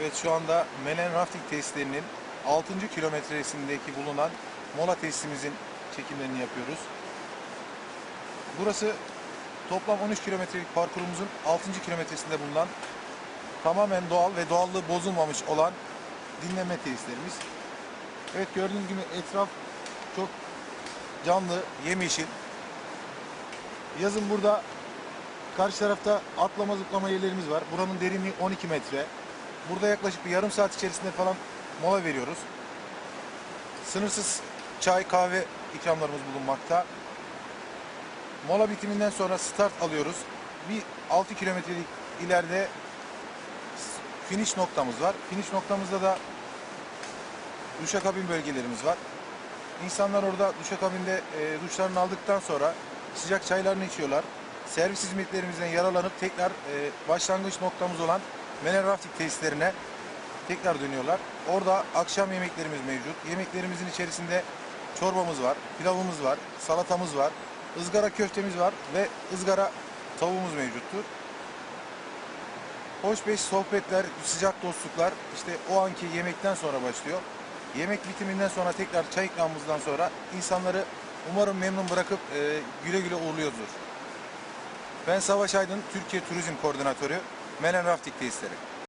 Evet şu anda Melen Rafting tesislerinin 6. kilometresindeki bulunan mola tesisimizin çekimlerini yapıyoruz. Burası toplam 13 kilometrelik parkurumuzun 6. kilometresinde bulunan tamamen doğal ve doğallığı bozulmamış olan dinlenme tesislerimiz. Evet gördüğünüz gibi etraf çok canlı, yemyeşil. Yazın burada karşı tarafta atlama zıplama yerlerimiz var. Buranın derinliği 12 metre. Burada yaklaşık bir yarım saat içerisinde falan mola veriyoruz. Sınırsız çay, kahve ikramlarımız bulunmakta. Mola bitiminden sonra start alıyoruz. Bir 6 kilometrelik ileride finish noktamız var. Finish noktamızda da duşakabin bölgelerimiz var. İnsanlar orada duşakabinde e, duşlarını aldıktan sonra sıcak çaylarını içiyorlar. Servis hizmetlerimizden yararlanıp tekrar e, başlangıç noktamız olan Menen Rafting tesislerine tekrar dönüyorlar. Orada akşam yemeklerimiz mevcut. Yemeklerimizin içerisinde çorbamız var, pilavımız var, salatamız var, ızgara köftemiz var ve ızgara tavuğumuz mevcuttur. Hoş beş sohbetler, sıcak dostluklar işte o anki yemekten sonra başlıyor. Yemek bitiminden sonra tekrar çay ikramımızdan sonra insanları umarım memnun bırakıp e, güle güle uğurluyoruzdur. Ben Savaş Aydın, Türkiye Turizm Koordinatörü, Menen Rafting Tesisleri.